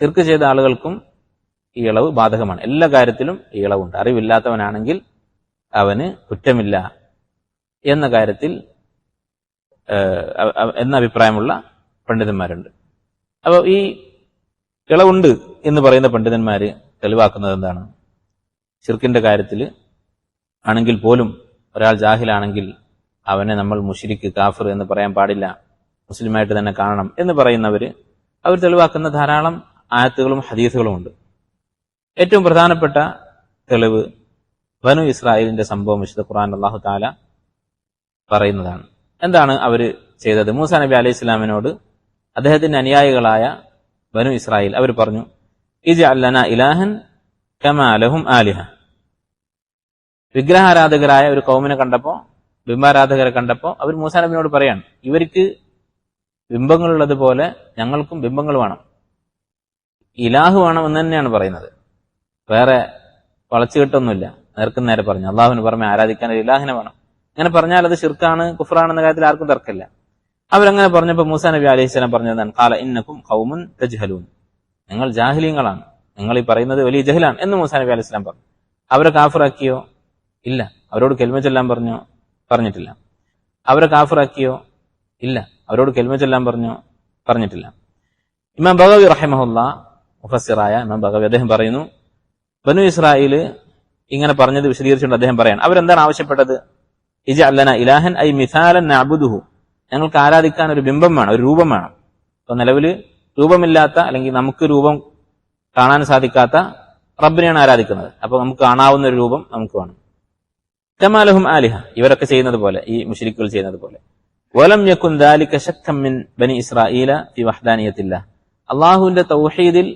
ചിർക്ക് ചെയ്ത ആളുകൾക്കും ഈ ഇളവ് ബാധകമാണ്. എല്ലാ കാര്യത്തിലും ഈ ഇളവുണ്ട്. അറിവില്ലാത്തവനാണെങ്കിൽ അവന് കുറ്റമില്ല എന്ന കാര്യത്തിൽ എന്ന അഭിപ്രായമുള്ള പണ്ഡിതന്മാരുണ്ട്. അപ്പോൾ ഈ ഇളവുണ്ട് എന്ന് പറയുന്ന പണ്ഡിതന്മാർ തെളിവാക്കുന്നത് എന്താണ്? ഷിർക്കിന്റെ കാര്യത്തിൽ ആണെങ്കിൽ പോലും ഒരാൾ ജാഹിലാണെങ്കിൽ അവനെ നമ്മൾ മുഷിരിക്ക് കാഫർ എന്ന് പറയാൻ പാടില്ല. മുസ്ലിമായിട്ട് തന്നെ കാണണം എന്ന് പറയുന്നവര് അവർ തെളിവാക്കുന്ന ധാരാളം ആയത്തുകളും ഹദീസുകളും ഉണ്ട് ഏറ്റവും പ്രധാനപ്പെട്ട തെളിവ് ബനു ഇസ്രായേലിന്റെ സംഭവം വിശുദ്ധ ഖുർആൻ അള്ളാഹു താല പറയുന്നതാണ്. എന്താണ് അവർ ചെയ്തത്? മൂസ നബി അലൈഹി ഇസ്ലാമിനോട് അദ്ദേഹത്തിന്റെ അനുയായികളായ ബനു ഇസ്രായേൽ അവർ പറഞ്ഞു ഇജ് അല്ലന ഇലാഹൻ കമാലഹും ആലിഹ. വിഗ്രഹാരാധകരായ ഒരു കൗമിനെ കണ്ടപ്പോ ബിംബാരാധകരെ കണ്ടപ്പോ അവർ മൂസാ നബിനോട് പറയാണ് ഇവർക്ക് ബിംബങ്ങളുള്ളത് പോലെ ഞങ്ങൾക്കും ബിംബങ്ങൾ വേണം. ഇലാഹ് വേണം എന്ന് തന്നെയാണ് പറയുന്നത്. വേറെ വളച്ചുകെട്ടൊന്നുമില്ല നേർക്കും നേരെ പറഞ്ഞു. അള്ളാഹുവിന് പുറമെ ആരാധിക്കാൻ ഒരു ഇലാഹിനെ വേണം. അങ്ങനെ പറഞ്ഞാൽ അത് ഷിർക്കാണ് കുഫറാണെന്ന കാര്യത്തിൽ ആർക്കും തർക്കമില്ല. അവരങ്ങനെ പറഞ്ഞപ്പോൾ മൂസ നബി അലൈഹി സ്വലം പറഞ്ഞതാണ് കാല ഇന്നക്കും കൗമുൻ തജ്ഹലൂൻ. നിങ്ങൾ ജാഹിലീങ്ങളാണ്. നിങ്ങൾ ഈ പറയുന്നത് വലിയ ജഹലാണ് എന്ന് മൂസ നബി അലൈഹി പറഞ്ഞു. അവരെ കാഫിറാക്കിയോ? ഇല്ല. അവരോട് കെൽമ ചൊല്ലാൻ പറഞ്ഞോ? പറഞ്ഞിട്ടില്ല. അവരെ കാഫിറാക്കിയോ? ഇല്ല. അവരോട് കെൽമ ചൊല്ലാൻ പറഞ്ഞോ? പറഞ്ഞിട്ടില്ല. ഇമാം ബഗവി റഹിമഹുല്ല മുഫസ്സിറായ ഇമാം ബഗവി അദ്ദേഹം പറയുന്നു ബനു ഇസ്രായേൽ ഇങ്ങനെ പറഞ്ഞത് വിശദീകരിച്ചുകൊണ്ട് അദ്ദേഹം പറയാണ് അവരെന്താണ് ആവശ്യപ്പെട്ടത്? ഇജ അല്ലന ഇലാഹൻ ഐ മിസാലൻ അബുദുഹു ഞങ്ങൾക്ക് ആരാധിക്കാൻ ഒരു ബിംബം വേണം ഒരു രൂപം വേണം. അപ്പൊ നിലവിൽ രൂപമില്ലാത്ത അല്ലെങ്കിൽ നമുക്ക് രൂപം കാണാൻ സാധിക്കാത്ത റബ്ബിനെയാണ് ആരാധിക്കുന്നത്. അപ്പൊ നമുക്ക് കാണാവുന്ന ഒരു രൂപം നമുക്ക് വേണം. കമാലഹും ആലിഹ ഇവരൊക്കെ ചെയ്യുന്നത് പോലെ ഈ മുഷരിക്കുകൾ ചെയ്യുന്നത് പോലെ. വലം യക്കുൻ ദാലിക ശക്തം മിൻ ബനി ഇസ്രായേല ഫി വഹ്ദാനിയത്തില്ല. അള്ളാഹുവിന്റെ തൗഹീദിൽ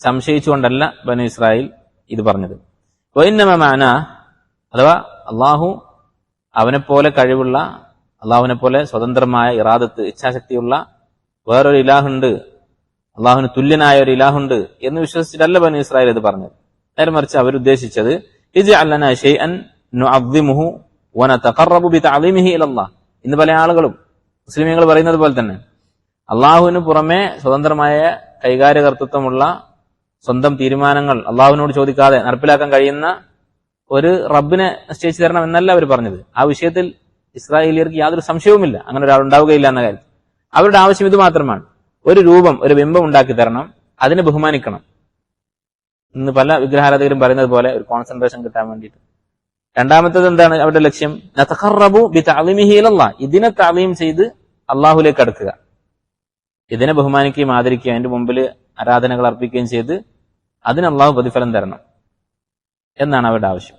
സംശയിച്ചുകൊണ്ടല്ല ബനു ഇസ്രായേൽ ഇത് പറഞ്ഞത്. വൈന്നമ മാന അഥവാ അള്ളാഹു അവനെപ്പോലെ കഴിവുള്ള അള്ളാഹുവിനെ പോലെ സ്വതന്ത്രമായ ഇറാദത്ത് ഇച്ഛാശക്തിയുള്ള വേറൊരു ഇലാഹുണ്ട് അള്ളാഹുവിന് തുല്യനായ ഒരു ഇലാഹുണ്ട് എന്ന് വിശ്വസിച്ചിട്ടല്ല ബനു ഇസ്രായേൽ ഇത് പറഞ്ഞത്. നേരെ മറിച്ച് അവരുദ്ദേശിച്ചത് ഇത് അല്ലന ഇന്ന് പല ആളുകളും മുസ്ലിമീങ്ങൾ പറയുന്നത് പോലെ തന്നെ അള്ളാഹുവിന് പുറമെ സ്വതന്ത്രമായ കൈകാര്യകർത്തൃത്വമുള്ള സ്വന്തം തീരുമാനങ്ങൾ അള്ളാഹുവിനോട് ചോദിക്കാതെ നടപ്പിലാക്കാൻ കഴിയുന്ന ഒരു റബ്ബിനെ നിശ്ചയിച്ചു തരണം എന്നല്ല അവർ പറഞ്ഞത്. ആ വിഷയത്തിൽ ഇസ്രായേലിയർക്ക് യാതൊരു സംശയവുമില്ല. അങ്ങനെ ഒരാൾ ഉണ്ടാവുകയില്ല എന്ന കാര്യത്തിൽ അവരുടെ ആവശ്യം ഇത് മാത്രമാണ്. ഒരു രൂപം ഒരു ബിംബം ഉണ്ടാക്കി തരണം. അതിനെ ബഹുമാനിക്കണം. ഇന്ന് പല വിഗ്രഹാരാധകരും പറയുന്നത് പോലെ ഒരു കോൺസെൻട്രേഷൻ കിട്ടാൻ വേണ്ടിയിട്ട്. രണ്ടാമത്തത് എന്താണ് അവരുടെ ലക്ഷ്യം? ഇതിനെ താലീം ചെയ്ത് അള്ളാഹുലേക്ക് അടുക്കുക. ഇതിനെ ബഹുമാനിക്കുകയും ആദരിക്കുകയും അതിന്റെ മുമ്പിൽ ആരാധനകൾ അർപ്പിക്കുകയും ചെയ്ത് അതിന് അള്ളാഹു പ്രതിഫലം തരണം എന്നാണ് അവരുടെ ആവശ്യം.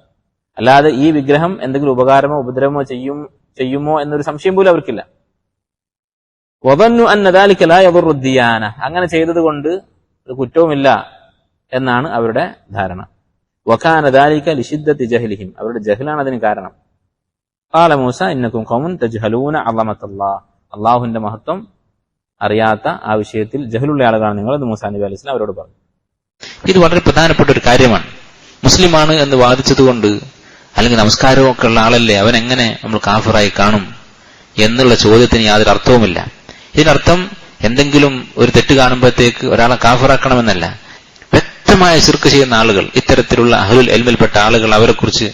അല്ലാതെ ഈ വിഗ്രഹം എന്തെങ്കിലും ഉപകാരമോ ഉപദ്രവമോ ചെയ്യും ചെയ്യുമോ എന്നൊരു സംശയം പോലും അവർക്കില്ല. ദിയാന. അങ്ങനെ ചെയ്തത് കൊണ്ട് കുറ്റവുമില്ല എന്നാണ് അവരുടെ ധാരണ. വഖാന ദാലിക അവരുടെ ജഹലാണ് അതിന് കാരണം. ഖാല മൂസ ഖൗമുൻ തജ്ഹലൂന മഹത്വം അറിയാത്ത ആ വിഷയത്തിൽ ജഹലുള്ള ആളുകളാണ് നിങ്ങൾ എന്ന് മൂസാ നബി അലൈഹി അവരോട് പറഞ്ഞു. ഇത് വളരെ പ്രധാനപ്പെട്ട ഒരു കാര്യമാണ്. മുസ്ലിമാണ് എന്ന് വാദിച്ചതുകൊണ്ട് അല്ലെങ്കിൽ നമസ്കാരമൊക്കെ ഉള്ള ആളല്ലേ അവൻ എങ്ങനെ നമ്മൾ കാഫറായി കാണും എന്നുള്ള ചോദ്യത്തിന് യാതൊരു അർത്ഥവുമില്ല. ഇതിനർത്ഥം എന്തെങ്കിലും ഒരു തെറ്റ് കാണുമ്പോഴത്തേക്ക് ഒരാളെ കാഫറാക്കണമെന്നല്ല. വ്യക്തമായ ശിർക്ക് ചെയ്യുന്ന ആളുകൾ ഇത്തരത്തിലുള്ള അഹലുൽ എൽമിൽപ്പെട്ട ആളുകൾ അവരെക്കുറിച്ച്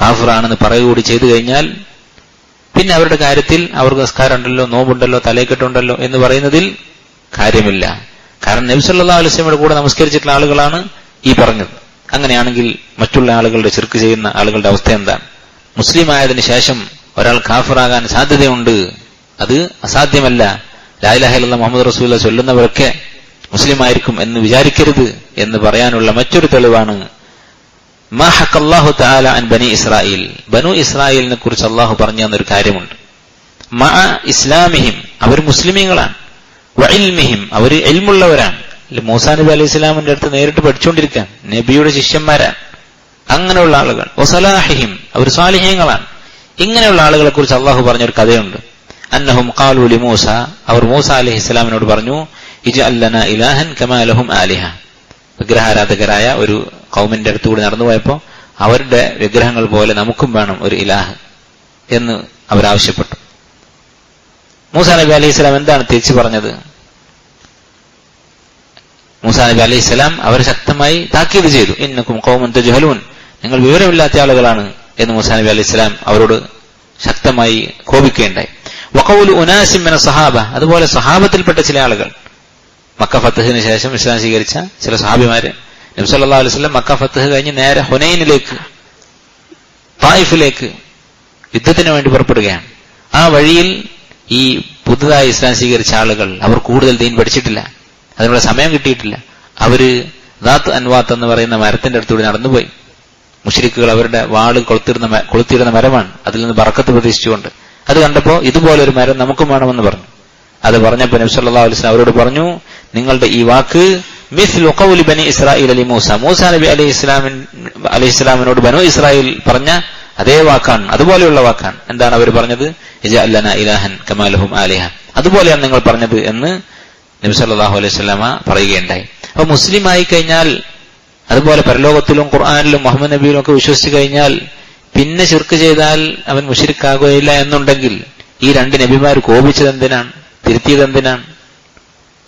കാഫറാണെന്ന് പറയുകൂടി ചെയ്തു കഴിഞ്ഞാൽ പിന്നെ അവരുടെ കാര്യത്തിൽ അവർക്ക് നിസ്കാരമുണ്ടല്ലോ നോമ്പുണ്ടല്ലോ തലേക്കെട്ടുണ്ടല്ലോ എന്ന് പറയുന്നതിൽ കാര്യമില്ല. കാരണം നബ്സല്ലാ അലുസ്ലമിയുടെ കൂടെ നമസ്കരിച്ചിട്ടുള്ള ആളുകളാണ് ഈ പറഞ്ഞത്. അങ്ങനെയാണെങ്കിൽ മറ്റുള്ള ആളുകളുടെ ചെറുക്ക് ചെയ്യുന്ന ആളുകളുടെ അവസ്ഥ എന്താണ്? മുസ്ലിം ആയതിനു ശേഷം ഒരാൾ കാഫറാകാൻ സാധ്യതയുണ്ട്. അത് അസാധ്യമല്ല. ലായിലാഹിലുള്ള മുഹമ്മദ് റസൂല ചൊല്ലുന്നവരൊക്കെ മുസ്ലിം ആയിരിക്കും എന്ന് വിചാരിക്കരുത് എന്ന് പറയാനുള്ള മറ്റൊരു തെളിവാണ്. മാ അൻ ബനി ഇസ്രായേൽ ബനു ഇസ്രായേലിനെ കുറിച്ച് അള്ളാഹു പറഞ്ഞു തന്നൊരു കാര്യമുണ്ട്. മ ഇസ്ലാമിഹിം. അവർ മുസ്ലിമീങ്ങളാണ്. വഇൽമിഹിം. അവർ എൽമുള്ളവരാണ്. മൂസാ നബി അലൈഹി ഇസ്ലാമിന്റെ അടുത്ത് നേരിട്ട് പഠിച്ചുകൊണ്ടിരിക്കാൻ നബിയുടെ ശിഷ്യന്മാരാണ്. അങ്ങനെയുള്ള ആളുകൾ. വസലാഹിഹിം. അവർ സ്വാലിഹ്യങ്ങളാണ് ഇങ്ങനെയുള്ള ആളുകളെ കുറിച്ച് അള്ളാഹു പറഞ്ഞൊരു കഥയുണ്ട്. അന്നഹും ഖാലു ലി മൂസ അവർ മൂസ അലഹി ഇസ്ലാമിനോട് പറഞ്ഞു ഇജ അല്ലന ഇലാഹൻ കമാലഹും ആലിഹ. വിഗ്രഹാരാധകരായ ഒരു കൗമിന്റെ അടുത്തുകൂടി നടന്നുപോയപ്പോ അവരുടെ വിഗ്രഹങ്ങൾ പോലെ നമുക്കും വേണം ഒരു ഇലാഹ് എന്ന് അവരാവശ്യപ്പെട്ടു മൂസ നബി അലൈഹി സ്വലാം എന്താണ് തിരിച്ചു പറഞ്ഞത്? മൂസ നബി അലൈഹി സ്വലാം അവരെ ശക്തമായി താക്കീത് ചെയ്തു. ഇന്നക്കും കൗമൻ ജഹലൂൻ നിങ്ങൾ വിവരമില്ലാത്ത ആളുകളാണ് എന്ന് മൂസ നബി അലൈഹി സ്വലാം അവരോട് ശക്തമായി കോപിക്കുകയുണ്ടായി. വഖൗലു എന്ന സഹാബ അതുപോലെ സഹാബത്തിൽപ്പെട്ട ചില ആളുകൾ. മക്ക ഫത്തഹിന് ശേഷം ഇസ്ലാം സ്വീകരിച്ച ചില സഹാബിമാര് നബി സല്ലല്ലാഹു അലൈഹി സ്വലം മക്ക ഫത്തഹ് കഴിഞ്ഞ് നേരെ ഹുനൈനിലേക്ക് തായിഫിലേക്ക് യുദ്ധത്തിന് വേണ്ടി പുറപ്പെടുകയാണ്. ആ വഴിയിൽ ഈ പുതുതായി ഇസ്ലാം സ്വീകരിച്ച ആളുകൾ അവർ കൂടുതൽ ദീൻ പഠിച്ചിട്ടില്ല. അതിനുള്ള സമയം കിട്ടിയിട്ടില്ല. അവർ ദാത്ത് അൻവാത്ത് എന്ന് പറയുന്ന മരത്തിന്റെ അടുത്തൂടെ നടന്നുപോയി. മുഷരിക്കുകൾ അവരുടെ വാൾ കൊളുത്തിരുന്ന കൊളുത്തിയിരുന്ന മരമാണ്. അതിൽ നിന്ന് ബറക്കത്ത് പ്രതീക്ഷിച്ചുകൊണ്ട്. അത് കണ്ടപ്പോ ഇതുപോലെ ഒരു മരം നമുക്കും വേണമെന്ന് പറഞ്ഞു. അത് പറഞ്ഞപ്പോ നബി സല്ലല്ലാഹു അലൈഹി വസല്ലം അവരോട് പറഞ്ഞു നിങ്ങളുടെ ഈ വാക്ക് മിസ്ലു ഖൗലി ബനി ഇസ്രായേൽ അലി മൂസ. മൂസ നബി അലൈഹി ഇസ്ലാമിൻ അലൈഹി ഇസ്ലാമിനോട് ബനു ഇസ്രായേൽ പറഞ്ഞ അതേ വാക്കാണ് അതുപോലെയുള്ള വാക്കാണ്. എന്താണ് അവർ പറഞ്ഞത്? ഇലാഹൻ കമാലഹും ആലിഹ. അതുപോലെയാണ് നിങ്ങൾ പറഞ്ഞത് എന്ന് നബി സല്ലല്ലാഹു അലൈഹി വസല്ലമ പറയുകയുണ്ടായി. അപ്പൊ മുസ്ലിം ആയി കഴിഞ്ഞാൽ അതുപോലെ പരലോകത്തിലും ഖുർആാനിലും മുഹമ്മദ് നബിയിലും ഒക്കെ വിശ്വസിച്ചു കഴിഞ്ഞാൽ പിന്നെ ശിർക്ക് ചെയ്താൽ അവൻ മുഷിരിക്കാകുകയില്ല എന്നുണ്ടെങ്കിൽ ഈ രണ്ട് നബിമാർ കോപിച്ചത് എന്തിനാണ് തിരുത്തിയത് എന്തിനാണ്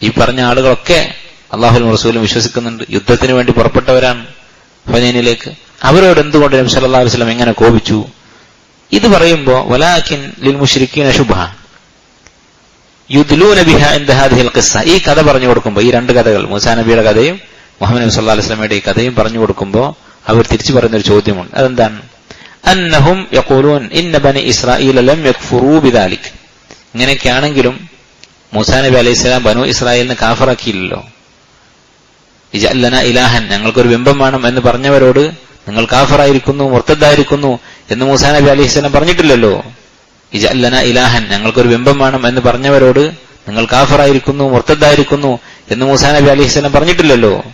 ഈ പറഞ്ഞ ആളുകളൊക്കെ അള്ളാഹുലും റസൂലും വിശ്വസിക്കുന്നുണ്ട്. യുദ്ധത്തിന് വേണ്ടി പുറപ്പെട്ടവരാണ്. ഹുനൈനിലേക്ക് അവരോട് എന്തുകൊണ്ട് നബി അലൈഹി വസല്ലം എങ്ങനെ കോപിച്ചു? ഇത് പറയുമ്പോ വലാഖിൻ ലിൽ മുശ്രിക്കീന ശുഭ യുദ്ലൂന ബിഹ ഇൻദ ഹാദിഹിൽ ഖിസ്സ. ഈ കഥ പറഞ്ഞു കൊടുക്കുമ്പോൾ ഈ രണ്ട് കഥകൾ മൂസാ നബിയുടെ കഥയും മുഹമ്മദ് നബി സല്ലാ അലൈഹി വസല്ലമയുടെ ഈ കഥയും പറഞ്ഞു കൊടുക്കുമ്പോൾ അവർ തിരിച്ചു പറയുന്ന ഒരു ചോദ്യമുണ്ട്. അതെന്താണ്? അന്നഹും യഖൂലൂൻ ഇന്ന ബനി ഇസ്രായീല ലം യക്ഫുറൂ ബിദാലിക്. ഇങ്ങനെയൊക്കെയാണെങ്കിലും മൂസാ നബി അലൈഹി സ്വലാം ബനു ഇസ്രായേലിനെ കാഫറാക്കിയില്ലല്ലോ. ഇജല്ലന ഇലാഹൻ ഞങ്ങൾക്കൊരു ബിംബം വേണം എന്ന് പറഞ്ഞവരോട് നിങ്ങൾ കാഫറായിരിക്കുന്നു മുർത്തദ്ദായിരിക്കുന്നു എന്ന് മൂസാ നബി അലി സ്വലാം പറഞ്ഞിട്ടില്ലല്ലോ. ഇജല്ലന ഇലാഹൻ ഞങ്ങൾക്കൊരു ബിംബം വേണം എന്ന് പറഞ്ഞവരോട് നിങ്ങൾ കാഫറായിരിക്കുന്നു മുർത്തദ്ദായിരിക്കുന്നു എന്ന് മൂസാ നബി അലി സ്വലാം പറഞ്ഞിട്ടില്ലല്ലോ.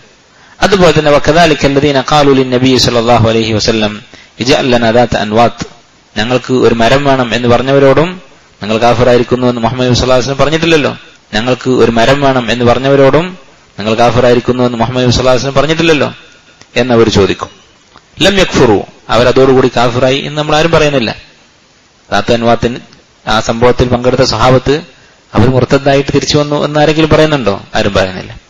അതുപോലെ തന്നെ വക്കദാലിക്കല്ലദീന ഖാലു നബി സല്ലല്ലാഹു അലൈഹി വസല്ലം ഇജഅല്ലന അദാത്ത് അൻവാത്ത് ഞങ്ങൾക്ക് ഒരു മരം വേണം എന്ന് പറഞ്ഞവരോടും നിങ്ങൾ കാഫറായിരിക്കുന്നു എന്ന് മുഹമ്മദ് സുല്ലാസ്ലം പറഞ്ഞിട്ടില്ലല്ലോ. ഞങ്ങൾക്ക് ഒരു മരം വേണം എന്ന് പറഞ്ഞവരോടും നിങ്ങൾ കാഫറായിരിക്കുന്നു എന്ന് മുഹമ്മദ് സുല്ലാസ്ലം പറഞ്ഞിട്ടില്ലല്ലോ. എന്നവർ ചോദിക്കും. ലം യക്ഫുറു. അവരതോടുകൂടി കാഫിറായി എന്ന് നമ്മൾ ആരും പറയുന്നില്ല. റാത്തു അൻവാത്തിന് ആ സംഭവത്തിൽ പങ്കെടുത്ത സഹാബത്ത് അവർ മുർത്തദ്ദായിട്ട് തിരിച്ചു വന്നു എന്ന് ആരെങ്കിലും പറയുന്നുണ്ടോ? ആരും പറയുന്നില്ല.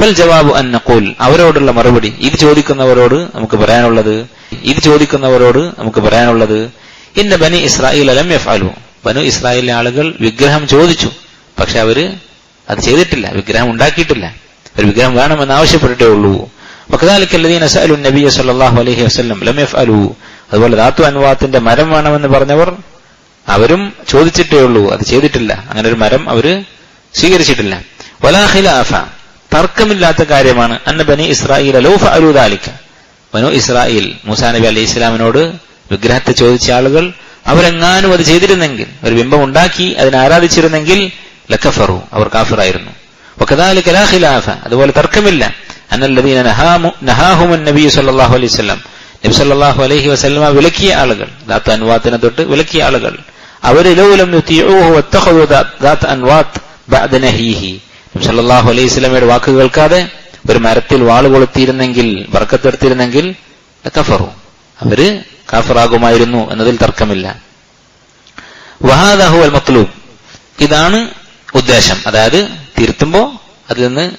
ഫൽ ജവാബ് അൻ നഖൂൽ. അവരോടുള്ള മറുപടി. ഇത് ചോദിക്കുന്നവരോട് നമുക്ക് പറയാനുള്ളത് ഇത് ചോദിക്കുന്നവരോട് നമുക്ക് പറയാനുള്ളത് ഇന്ന ബനി ഇസ്രായേൽ അലം യഫ്അലു. ബനു ഇസ്രായേലിലെ ആളുകൾ വിഗ്രഹം ചോദിച്ചു. പക്ഷെ അവർ അത് ചെയ്തിട്ടില്ല. വിഗ്രഹം ഉണ്ടാക്കിയിട്ടില്ല. ഒരു വിഗ്രഹം വേണമെന്ന് ആവശ്യപ്പെട്ടിട്ടേ ഉള്ളൂ. വക്കതാലിക്ക് അല്ലദീന സല്ലല്ലാഹു അലൈഹി വസല്ലം ലം അതുപോലെ ധാത്തു അനുവാദത്തിന്റെ മരം വേണമെന്ന് പറഞ്ഞവർ അവരും ചോദിച്ചിട്ടേ ഉള്ളൂ. അത് ചെയ്തിട്ടില്ല. അങ്ങനെ ഒരു മരം അവർ സ്വീകരിച്ചിട്ടില്ല. വലാ ഖിലാഫ. തർക്കമില്ലാത്ത കാര്യമാണ്. അന്ന ബനി ഇസ്രായേൽ അലോഫ അലൂദാലിക്ക ബനു ഇസ്രായേൽ മൂസാ നബി അലി ഇസ്ലാമിനോട് വിഗ്രഹത്തെ ചോദിച്ച ആളുകൾ അവരെങ്ങാനും അത് ചെയ്തിരുന്നെങ്കിൽ ഒരു ബിംബം ഉണ്ടാക്കി അതിനെ ആരാധിച്ചിരുന്നെങ്കിൽ ലക്കഫറു അവർ കാഫിറായിരുന്നു. അതുപോലെ തർക്കമില്ല. അന്നല്ലദീന നഹാഹുമൻ നബി സല്ലാഹു അലൈഹി സ്വലം നബി സല്ലാഹു അലൈഹി വസ്ലമ വിലക്കിയ ആളുകൾ. ദാത്ത അൻവാത്തിനെ തൊട്ട് വിലക്കിയ ആളുകൾ. അവർ ലോലം സല്ലാഹു അലൈഹി സ്വലമയുടെ വാക്ക് കേൾക്കാതെ ഒരു മരത്തിൽ വാൾ കൊളുത്തിയിരുന്നെങ്കിൽ വർക്കത്തെടുത്തിരുന്നെങ്കിൽ കഫറു അവർ കാഫറാകുമായിരുന്നു എന്നതിൽ തർക്കമില്ല. വഹാദാഹു അൽ മത്ലൂബ്. ഇതാണ് ഉദ്ദേശം. അതായത് തിരുത്തുമ്പോ അതിൽ നിന്ന്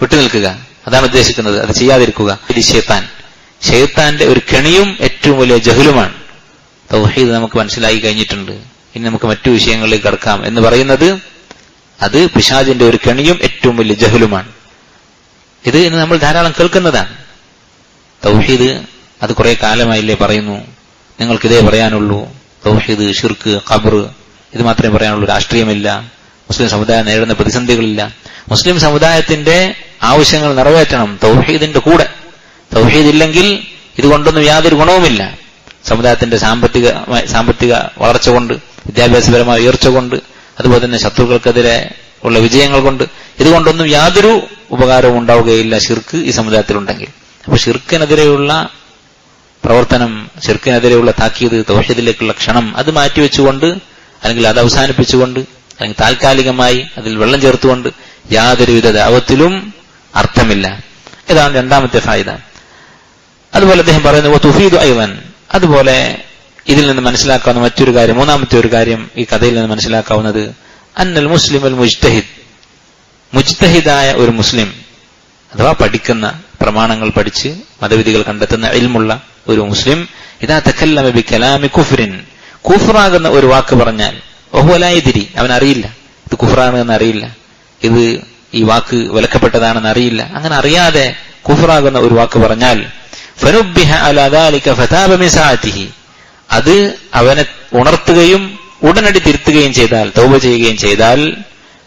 വിട്ടുനിൽക്കുക. അതാണ് ഉദ്ദേശിക്കുന്നത്. അത് ചെയ്യാതിരിക്കുക. ഇത് ഷെയ്ത്താൻ ഷെയ്ത്താന്റെ ഒരു കെണിയും ഏറ്റവും വലിയ ജഹലുമാണ്. തൗഹീദ് നമുക്ക് മനസ്സിലായി കഴിഞ്ഞിട്ടുണ്ട്. ഇനി നമുക്ക് മറ്റു വിഷയങ്ങളിലേക്ക് കടക്കാം എന്ന് പറയുന്നത് അത് പിശാജിന്റെ ഒരു കെണിയും ഏറ്റവും വലിയ ജഹലുമാണ്. ഇത് ഇന്ന് നമ്മൾ ധാരാളം കേൾക്കുന്നതാണ്. തൗഹീദ് അത് കുറെ കാലമായില്ലേ പറയുന്നു. നിങ്ങൾക്കിതേ പറയാനുള്ളൂ. തൗഹീദ് ഷിർക്ക് ഖബർ ഇത് മാത്രമേ പറയാനുള്ളൂ. രാഷ്ട്രീയമില്ല. മുസ്ലിം സമുദായം നേരിടുന്ന പ്രതിസന്ധികളില്ല. മുസ്ലിം സമുദായത്തിന്റെ ആവശ്യങ്ങൾ നിറവേറ്റണം തൗഹീദിന്റെ കൂടെ. തൗഹീദ് ഇല്ലെങ്കിൽ ഇതുകൊണ്ടൊന്നും യാതൊരു ഗുണവുമില്ല. സമുദായത്തിന്റെ സാമ്പത്തിക സാമ്പത്തിക വളർച്ച കൊണ്ട് വിദ്യാഭ്യാസപരമായ ഉയർച്ച കൊണ്ട് അതുപോലെ തന്നെ ശത്രുക്കൾക്കെതിരെ ഉള്ള വിജയങ്ങൾ കൊണ്ട് ഇതുകൊണ്ടൊന്നും യാതൊരു ഉപകാരവും ഉണ്ടാവുകയില്ല ഷിർക്ക് ഈ സമുദായത്തിലുണ്ടെങ്കിൽ. അപ്പൊ ഷിർക്കിനെതിരെയുള്ള പ്രവർത്തനം ഷിർക്കിനെതിരെയുള്ള താക്കീത് തൗഹീദിലേക്കുള്ള ക്ഷണം അത് മാറ്റിവെച്ചുകൊണ്ട് അല്ലെങ്കിൽ അത് അവസാനിപ്പിച്ചുകൊണ്ട് അല്ലെങ്കിൽ താൽക്കാലികമായി അതിൽ വെള്ളം ചേർത്തുകൊണ്ട് യാതൊരുവിധ ദാവത്തിലും അർത്ഥമില്ല. ഇതാണ് രണ്ടാമത്തെ ഫായിദ. അതുപോലെ അദ്ദേഹം പറയുന്നു തുഫീദ് ഐവൻ. അതുപോലെ ഇതിൽ നിന്ന് മനസ്സിലാക്കാവുന്ന മറ്റൊരു കാര്യം മൂന്നാമത്തെ ഒരു കാര്യം ഈ കഥയിൽ നിന്ന് മനസ്സിലാക്കാവുന്നത് അന്നൽ മുസ്ലിം അൽ മുജ്തഹിദ്. മുജ്തഹിദായ ഒരു മുസ്ലിം അഥവാ പഠിക്കുന്ന പ്രമാണങ്ങൾ പഠിച്ച് മതവിധികൾ കണ്ടെത്തുന്ന ഇൽമുള്ള ഒരു മുസ്ലിം ഇതാ തെക്കല്ലി കലാമി കുഫ്രിൻ. കുഫ്റാകുന്ന ഒരു വാക്ക് പറഞ്ഞാൽ ഓഹോലായതിരി അവൻ അറിയില്ല ഇത് കുഫ്രാണ് എന്ന് അറിയില്ല ഇത് ഈ വാക്ക് വിലക്കപ്പെട്ടതാണെന്ന് അറിയില്ല. അങ്ങനെ അറിയാതെ കുഫറാകുന്ന ഒരു വാക്ക് പറഞ്ഞാൽ അത് അവനെ ഉണർത്തുകയും ഉടനടി തിരുത്തുകയും ചെയ്താൽ തൗബ ചെയ്യുകയും ചെയ്താൽ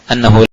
അന്നഹു